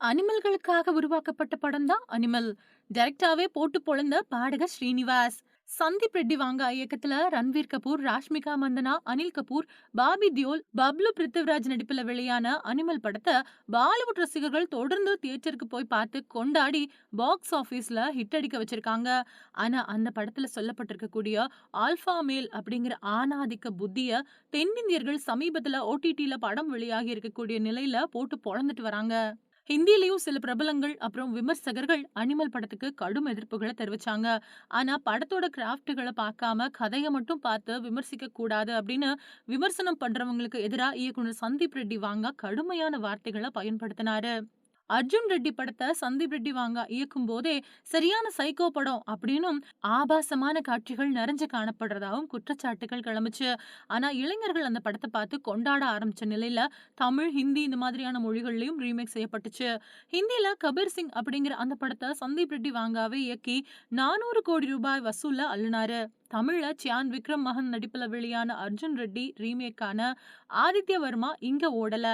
அனிமல்களுக்காக உருவாக்கப்பட்ட படம் தான் அனிமல். டைரக்டாவே போட்டு பொழந்த பாடகர் ஸ்ரீனிவாஸ். சந்தீப் ரெட்டி வாங்கா இயக்கத்துல ரன்வீர் கபூர், ராஷ்மிகா மந்தனா, அனில் கபூர், பாபி தியோல், பப்லு பிருத்திவிராஜ் நடிப்புல வெளியான அனிமல் படத்த பாலிவுட் ரசிகர்கள் தொடர்ந்து தியேட்டருக்கு போய் பார்த்து கொண்டாடி பாக்ஸ் ஆபீஸ்ல ஹிட் அடிக்க வச்சிருக்காங்க. ஆனா அந்த படத்துல சொல்லப்பட்டிருக்கக்கூடிய ஆல்பா மேல் அப்படிங்கிற ஆணாதிக்க புத்திய தென்னிந்தியர்கள் சமீபத்துல ஓடிடில படம் வெளியாகி இருக்கக்கூடிய நிலையில போட்டு பொழந்துட்டு வராங்க. ஹிந்திலையும் சில பிரபலங்கள் அப்புறம் விமர்சகர்கள் அனிமல் படத்துக்கு கடும் எதிர்ப்புகளை தெரிவிச்சாங்க. ஆனா படத்தோட கிராஃப்டுகளை பார்க்காம கதையை மட்டும் பார்த்து விமர்சிக்க கூடாது அப்படின்னு விமர்சனம் பண்றவங்களுக்கு எதிரா இயக்குனர் சந்தீப் ரெட்டி வாங்க கடுமையான வார்த்தைகள பயன்படுத்தினாரு. அர்ஜுன் ரெட்டி படத்தை சந்தீப் ரெட்டி வாங்கா இயக்கும்போதே சரியான சைக்கோ படம் அப்படின்னும் ஆபாசமான காட்சிகள் நிறைஞ்சு காணப்படுறதாவும் குற்றச்சாட்டுகள் கிளம்புச்சு. ஆனா இளைஞர்கள் அந்த படத்தை பார்த்து கொண்டாட ஆரம்பிச்ச நிலையில தமிழ், ஹிந்தி இந்த மாதிரியான மொழிகள்லயும் ரீமேக் செய்யப்பட்டுச்சு. ஹிந்தில கபீர் சிங் அப்படிங்கிற அந்த படத்தை சந்தீப் ரெட்டி வாங்காவே இயக்கி நானூறு கோடி ரூபாய் வசூல அள்ளுனாரு. தமிழ்ல சியான் விக்ரம் மகன் நடிப்புல வெளியான அர்ஜுன் ரெட்டி ரீமேக்கான ஆதித்ய வர்மா இங்க ஓடல.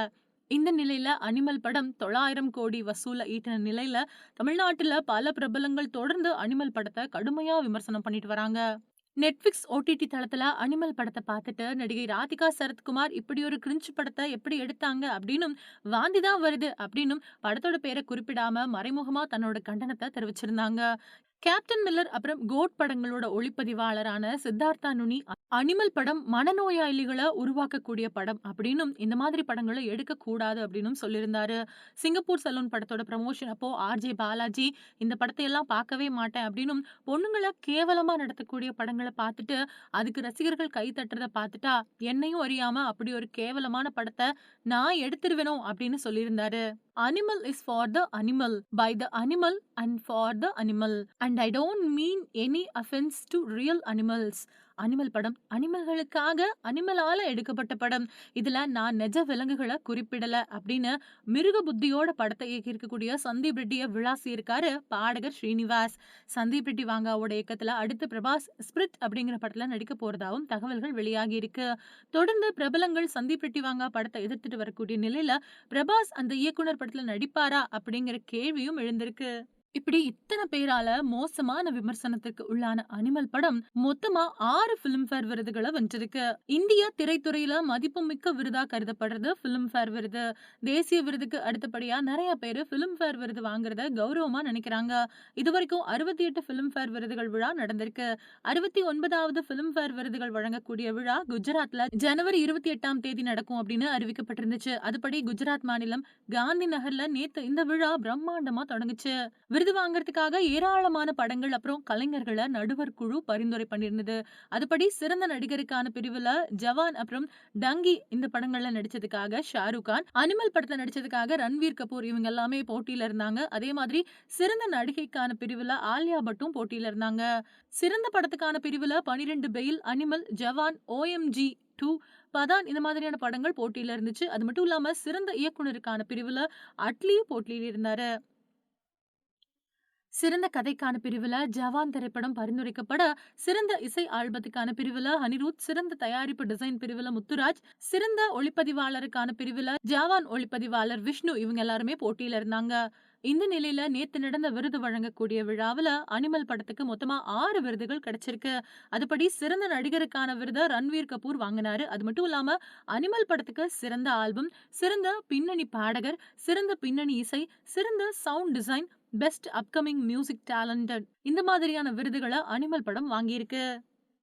இந்த நிலையில அனிமல் படம் தொள்ளாயிரம் கோடி வசூல ஈட்டின நிலையில தமிழ்நாட்டுல பல பிரபலங்கள் தொடர்ந்து அனிமல் படத்தை கடுமையா விமர்சனம் பண்ணிட்டு வராங்க. நெட்ஃபிளிக்ஸ் ஓடிடி தளத்துல அனிமல் படத்தை பார்த்துட்டு நடிகை ராதிகா சரத்குமார் இப்படி ஒரு கிரிஞ்சு படத்தை எப்படி எடுத்தாங்க அப்படின்னும் வாந்தி தான் வருது அப்படின்னும் படத்தோட பேரை குறிப்பிடாம மறைமுகமா தன்னோட கண்டனத்தை தெரிவிச்சிருந்தாங்க. கேப்டன் மில்லர் அப்புறம் கோட் படங்களோட ஒளிப்பதிவாளரான சித்தார்த்தா நுனி அனிமல் படம் மனநோயாளிகள உருவாக்கக்கூடிய படம் அப்படின்னும் இந்த மாதிரி படங்களை எடுக்கக்கூடாது அப்படின்னும் சொல்லியிருந்தாரு. சிங்கப்பூர் சலூன் படத்தோட ப்ரமோஷன் அப்போ ஆர்.ஜே பாலாஜி இந்த படத்தை எல்லாம் பார்க்கவே மாட்டேன் அப்படின்னும் பொண்ணுங்கள கேவலமா நடத்தக்கூடிய படங்கள பார்த்துட்டு அதுக்கு ரசிகர்கள் கை தட்டுறதை பார்த்துட்டா என்னையும் அறியாம அப்படி ஒரு கேவலமான படத்தை நான் எடுத்துருவேனோ அப்படின்னு சொல்லியிருந்தாரு. animal is for the animal, by the animal and for the animal. And I don't mean any offense to real animals. Animal படம் அனிமல்களுக்காக அனிமலால எடுக்கப்பட்ட படம். இதுல நான் நெஜ விலங்குகள குறிப்பிடல அப்படின்னு மிருக புத்தியோட படத்தை இயக்கியிருக்கக்கூடிய சந்தீப் ரெட்டிய விளாசியிருக்காரு பாடகர் ஸ்ரீனிவாஸ். சந்தீப் ரெட்டி வாங்காவோட இயக்கத்துல அடுத்து பிரபாஸ் ஸ்பிரிட் அப்படிங்கிற படத்துல நடிக்க போறதாவும் தகவல்கள் வெளியாகி இருக்கு. தொடர்ந்து பிரபலங்கள் சந்தீப் ரெட்டி வாங்கா படத்தை எதிர்த்துட்டு வரக்கூடிய நிலையில பிரபாஸ் அந்த இயக்குனர் படத்துல நடிப்பாரா அப்படிங்கிற கேள்வியும் எழுந்திருக்கு. இப்படி இத்தனை பேரால மோசமான விமர்சனத்துக்கு உள்ளான அனிமல் படம் மொத்தமா 6 பிலிம்பேர் விருதுகளை வென்றிருக்கு. இந்திய திரைத்துறையில மதிப்புமிக்க விருதா கருதப்படுறது பிலிம்பேர் விருது. தேசிய விருதுக்கு அடுத்தபடியா நெறைய பேரு பிலிம்பேர் விருது வாங்குறத கௌரவமா நினைக்கிறாங்க. இதுவரைக்கும் 68 பிலிம்பேர் விருதுகள் விழா நடந்திருக்கு. அறுபத்தி 69வது பிலிம்பேர் விருதுகள் வழங்கக்கூடிய விழா குஜராத்ல ஜனவரி 28ஆம் தேதி நடக்கும் அப்படின்னு அறிவிக்கப்பட்டிருந்துச்சு. அதுபடி குஜராத் மாநிலம் காந்தி நகர்ல நேத்து இந்த விழா பிரம்மாண்டமா தொடங்குச்சு. விருது வாங்குறதுக்காக ஏராளமான படங்கள் அப்புறம் கலைஞர்கள நடுவர் குழு பரிந்துரை பண்ணியிருந்தது. அதுபடி சிறந்த நடிகருக்கான பிரிவுல ஜவான் அப்புறம் டங்கி இந்த படங்கள்ல நடிச்சதுக்காக ஷாருக் கான், அனிமல் படத்தை நடிச்சதுக்காக ரன்வீர் கபூர் இவங்க எல்லாமே போட்டியில இருந்தாங்க. அதே மாதிரி சிறந்த நடிகைக்கான பிரிவுல ஆலியா பட்டும் போட்டியில இருந்தாங்க. சிறந்த படத்துக்கான பிரிவுல 12 fail, animal, Jawan, OMG. Two Pathaan இந்த மாதிரியான படங்கள் போட்டியில இருந்துச்சு. அது மட்டும் இல்லாம சிறந்த இயக்குனருக்கான பிரிவுல அட்லியும் போட்டியில இருந்தாரு. சிறந்த கதைக்கான பிரிவுல ஜவான் திரைப்படம் பரிந்துரைக்கப்பட, சிறந்த இசை ஆல்பத்துக்கான பிரிவுல அனிருத், சிறந்த தயாரிப்பு டிசைன் பிரிவுல முத்துராஜ், சிறந்த ஒளிப்பதிவாளருக்கான பிரிவுல ஜவான் ஒளிப்பதிவாளர் விஷ்ணு இவங்க எல்லாருமே போட்டியில இருந்தாங்க. இந்த நிலையில நேத்து நடந்த விருது வழங்கக்கூடிய விழாவுல அனிமல் படத்துக்கு மொத்தமா ஆறு விருதுகள் கிடைச்சிருக்கு. அதுபடி சிறந்த நடிகருக்கான விருதை ரன்வீர் கபூர் வாங்குனாரு. அது மட்டும் இல்லாம அனிமல் படத்துக்கு சிறந்த ஆல்பம், சிறந்த பின்னணி பாடகர், சிறந்த பின்னணி இசை, சிறந்த sound design, best upcoming music talented இந்த மாதிரியான விருதுகள அனிமல் படம் வாங்கியிருக்கு.